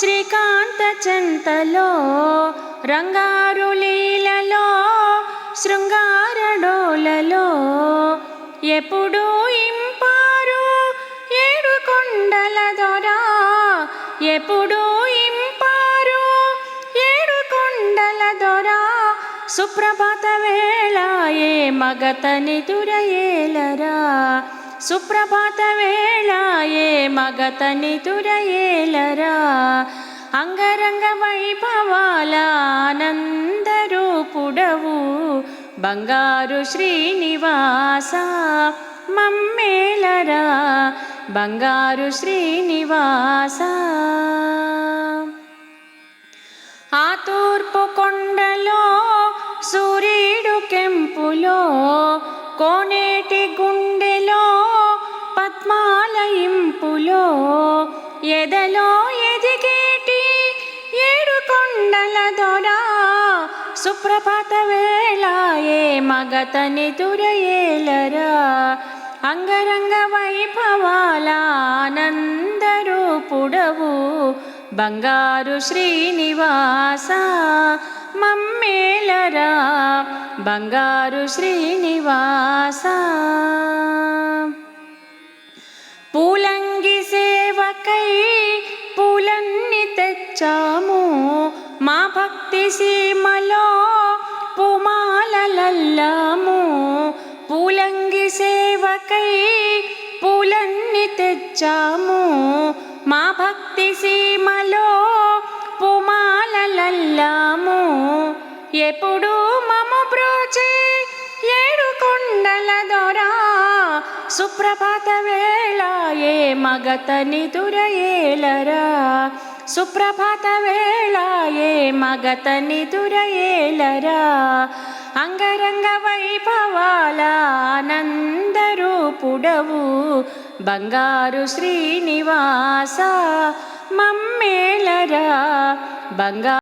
శ్రీకాంత చెంతలో రంగారు లీలలో శృంగారడోలలో ఎప్పుడూ ఇంపారు ఏడు కొండల దొరా ఎప్పుడూ ఇంపారు ఏడు కొండల దొరా సుప్రభాత వేళ ఏ మగతని దురయేలరా సుప్రభాత వేళ ఏ మగతని తురయేలరా అంగరంగ వైభవాల ఆనందరూపుడవు. బంగారు శ్రీనివాస మమ్మేలరా. బంగారు శ్రీనివాస. ఆ తూర్పు కొండలో సూర్యుడు కెంపులో కోనేటి గుండెలో ఎదలో ఎదిగేటి ఏడు కొండల దొరా సుప్రభాత వేళ ఏ మగతని దురయేలరా. అంగరంగ వైభవాల ఆనందరూపుడవు. బంగారు శ్రీనివాస మమ్మేలరా. బంగారు శ్రీనివాస. తెచ్చాము. మా భక్తి సీమలో పుమాలలల్లాము. పూలంగి సేవకై పూలన్ని తెచ్చాము. మా భక్తి సీమలో పుమాలలల్లాము. ఎప్పుడు మము బ్రోచే ఏడు కొండల దొరా. సుప్రభాత వేళ ఏ మగతని దురయేలరా సుప్రభాత వేళ ఏ మగతని దురయేలరా. అంగరంగ వైభవాల ఆనందరూపుడవు. బంగారు శ్రీనివాస మమ్మేలరా. బంగారు